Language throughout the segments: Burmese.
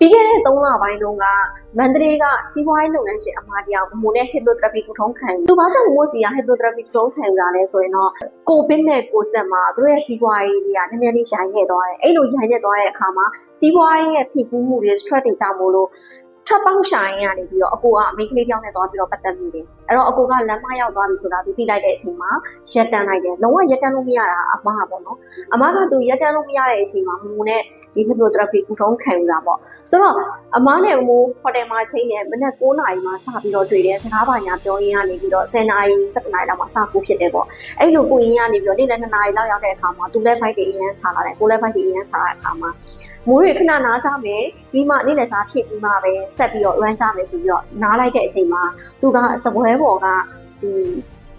ပြီးခဲ့တဲ့3လပိုင်းတုန်းကမန္တလေးကစီးပွားရေးလုပ်ငန်းရှင်အမတရားမမိုနဲ့ hypnotherapy ကုထုံးခံယူသူဘာကြောင့်မမိုစီက hypnotherapy ကုထုံးခံယူတာလဲဆိုရင်တော့ကိုဗစ်နဲ့ကိုဆက်မှာသူတို့ရဲ့စီးပွားရေးတွေကနည်းနည်းလေးရိုင်းနေသွားတယ်အဲ့လိုရိုင်းနေသွားတဲ့အခါမှာစီးပွားရေးရဲ့ဖြစ်စည်းမှုတွေ stress တွေကြောင့်မို့လို့ထပ်ပေါင်းရှာရင်ကနေပြီးတော့အကိုကမိန်းကလေးတယောက်နဲ့သွားပြီးတော့ပတ်သက်မိတယ်အဲ့တော့အကိုကလမ်းမရောက်သွားပြီဆိုတာသူသိလိုက်တဲ့အချိန်မှာရက်တန်းလိုက်တယ်လုံးဝရက်တန်းလို့မရတာအမကပေါ့နော်အမကသူရက်တန်းလို့မရတဲ့အချိန်မှာမမိုနဲ့ဒီ hypnotherapy ကုထုံးခံယူတာပေါ့ဆိုတော့အမနဲ့မမိုဟိုတယ်မှာချိန်တယ်မနက်9နာရီမှာစပြီးတော့တွေ့တယ်စကားပါညာပြောရင်းကနေပြီးတော့10နာရီ17နာရီလောက်မှာစကူဖြစ်တယ်ပေါ့အဲ့လိုကိုရင်းကနေပြီးတော့နေ့လယ်2နာရီလောက်ရောက်တဲ့အခါမှာသူလည်းဘိုက်တွေအရင်ဆာလာတယ်ကိုလည်းဘိုက်တွေအရင်ဆာလာတဲ့အခါမှာမိုးတွေခဏနားကြမယ်ပြီးမှနေ့လယ်စားဖြစ်ပြီးမှပဲဆက်ပြီးတော့ run ကြမယ်ဆိုပြီးတော့နားလိုက်တဲ့အချိန်မှာသူကစပွဲပေါ်ကဒီ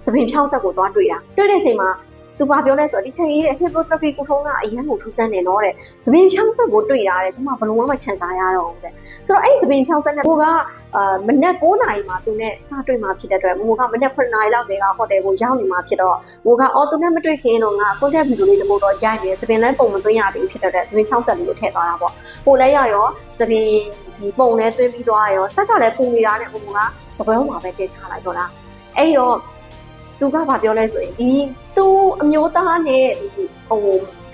စပင်ဖြောင်းဆက်ကိုသွားတွေ့တာတွေ့တဲ့အချိန်မှာသူဘာပြောလဲဆိုတော့ဒီချိန်ကြီးတဲ့ hypnotherapy ကိုထုံးကအရင်ကိုထူးဆန်းနေတော့တဲ့သပင်ဖြောင်းဆက်ကိုတွေ့တာတဲ့ကျွန်မဘယ်လုံးမှခံစားရတော့ဘူးတဲ့ဆိုတော့အဲ့ဒီသပင်ဖြောင်းဆက်နဲ့ကိုကအာမနက်9နာရီမှာသူနဲ့စတွေ့မှာဖြစ်တဲ့အတွက်မိုးကမနက်9နာရီလောက်တည်းကဟိုတယ်ကိုရောက်နေမှာဖြစ်တော့မိုးကအော်သူနဲ့မတွေ့ခင်တော့ငါကွန်တက်ဗီဒီယိုလေးတစ်ပုဒ်တော့ရိုက်ပြီးသပင်လည်းပုံမသွင်းရသေးဘူးဖြစ်တဲ့အတွက်သပင်ဖြောင်းဆက်လေးကိုထည့်သွားတာပေါ့ကိုလည်းရရောသပင်ဒီပုံလည်းသွင်းပြီးသွားရောဆက်ကလည်းပုံနေတာနဲ့မိုးက စပွဲမှာပဲတည်ထားလိုက်တော့လားအဲ့တော့သူကဘာပြောလဲဆိုရင်ဒီသူအမျိုးသားနဲ့ဒီဟို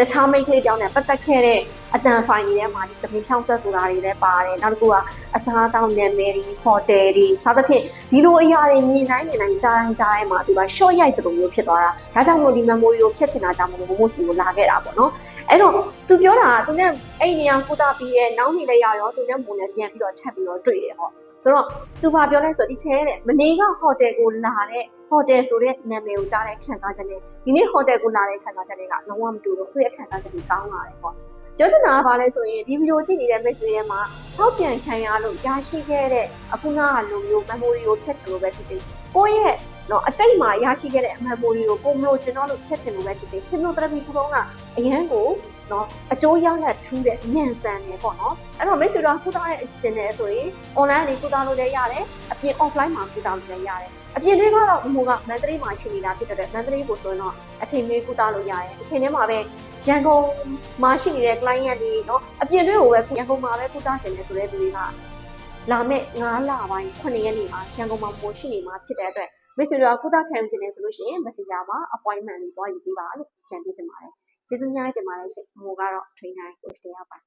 တခြားမိန်းကလေးတောင်းနဲ့ပတ်သက်ခဲ့တဲ့အတန်ဖိုင်တွေထဲမှာဒီစပင်းဖြောင်းဆက်ဆိုတာတွေလည်းပါတယ်နောက်တစ်ခုကအစားအသောက်နာမည်တွေဟိုတယ်တွေစသဖြင့်ဒီလိုအရာတွေမြင်တိုင်းမြင်တိုင်းကြားတိုင်းကြားတိုင်းမှာသူက short ရိုက်တဲ့လိုမျိုးဖြစ်သွားတာဒါကြောင့်မို့ဒီ memory ကိုဖြတ်ချင်တာကြောင့်မို့မိုမိုစီကိုလာခဲ့တာပေါ့နော်အဲ့တော့သူပြောတာကသူနဲ့အဲ့နေရာကုသပြီးရဲ့နောက်နေလည်းရရောသူနဲ့မိုးနဲ့ပြန်ပြီးတော့ထပ်ပြီးတော့တွေ့တယ်ဟောဆိုတော့သူဘာပြောလဲဆိုတော့ဒီချဲတဲ့မနေ့ကဟိုတယ်ကိုလာတဲ့ ဟိုတယ်ဆိုတဲ့နာမည်ကိုကြားတဲ့ခံစားချက်နဲ့ဒီနေ့ဟိုတယ်ကိုလာတဲ့ခံစားချက်တွေကလုံးဝမတူတော့သူ့ရဲ့ခံစားချက်တွေကောင်းလာတယ်ပေါ့ပြောချင်တာကဘာလဲဆိုရင်ဒီဗီဒီယိုကြည့်နေတဲ့မိတ်ဆွေတွေမှာထောက်ပြန်ခံရလို့ရရှိခဲ့တဲ့အခုနကလိုမျိုး memory ကိုဖြတ်ချင်လို့ပဲဖြစ်စေကိုယ့်ရဲ့နော်အတိတ်မှာရရှိခဲ့တဲ့ memory ကိုကိုမလို့ကျွန်တော်တို့ဖြတ်ချင်လို့ပဲဖြစ်စေ hypnotherapy ခုလုံးကအရန်ကို နော်အကျိုးရလဒ်ထူးတဲ့ညံစံတယ်ပေါ့နော်အဲ့တော့မိတ်ဆွေတို့ကုသတဲ့အချင်းနဲ့ဆိုရင် online ကနေကုသလို့လည်းရတယ်အပြင် offline မှာကုသလို့လည်းရတယ်အပြင်တွေကတော့ဘိုးကမန္တလေးမှာရှိနေတာဖြစ်တဲ့မန္တလေးကိုဆိုရင်တော့အချိန်မေးကုသလို့ရတယ်အချိန်ထဲမှာပဲရန်ကုန်မှာရှိနေတဲ့ client တွေနော်အပြင်တွေကိုပဲရန်ကုန်မှာပဲကုသကျင်တယ်ဆိုတဲ့လူတွေက လာမဲ့9လပိုင်း9ရက်နေ့မှာရန်ကုန်မှာပို့ရှိနေမှာဖြစ်တဲ့အတွက်မိတ်ဆွေတို့ကကုသခံယူခြင်းနဲ့ဆိုလို့ရှိရင် Messenger မှာ appointment လေးတွားယူပေးပါလို့ကြံပေးချင်ပါတယ်ကျေးဇူးများတင်ပါတယ်ရှင်။ဟိုကတော့ trainer coach တရားပါ